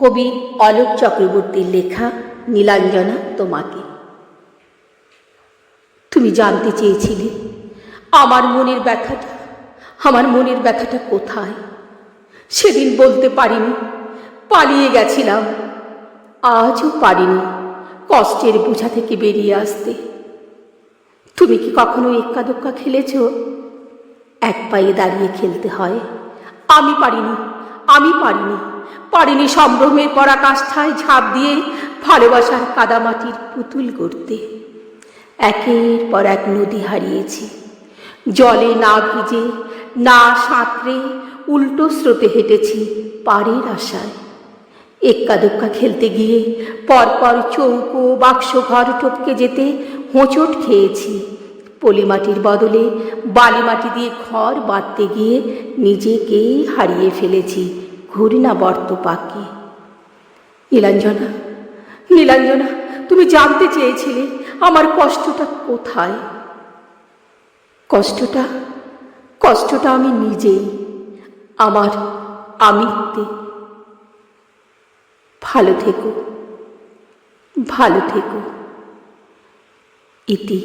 কবি অলোক চক্রবর্তীর লেখা নীলাঞ্জনা তোমাকে। তুমি জানতে চেয়েছিলে আমার মনের ব্যথাটা, আমার মনের ব্যথাটা কোথায়? সেদিন বলতে পারিনি, পালিয়ে গেছিলাম। আজও পারিনি কষ্টের বোঝা থেকে বেরিয়ে আসতে। তুমি কি কখনো এক্কা দোক্কা খেলেছ? এক পায়ে দাঁড়িয়ে খেলতে হয়। আমি পারিনি। আমি পারিনি। পারিনি সম্ভ্রমের পরাকাষ্ঠায় ঝাঁপ দিয়ে ভালোবাসার কাদামাটির পুতুল করতে একের পর এক নদী হারিয়েছি। জলে না ভিজে, না সাঁতরে উল্টো স্রোতে হেঁটেছি পাড়ের আশায়। এক্কা দোক্কা খেলতে গিয়ে পরপর চৌকো বাক্স ঘর টপকে যেতে হোঁচট খেয়েছি। পলিমাটির বদলে বালিমাটি দিয়ে ঘর বাঁধতে গিয়ে নিজেকেই হারিয়ে ফেলেছি ঘূর্ণা বর্ত পাকে। নীলাঞ্জনা নীলাঞ্জনা, তুমি জানতে চেয়েছিলে আমার কষ্টটা কোথায়? কষ্টটা কষ্টটা আমি নিজেই, আমার আমিত্বে। ভালো থেকো ভালো থেকো, ইতি।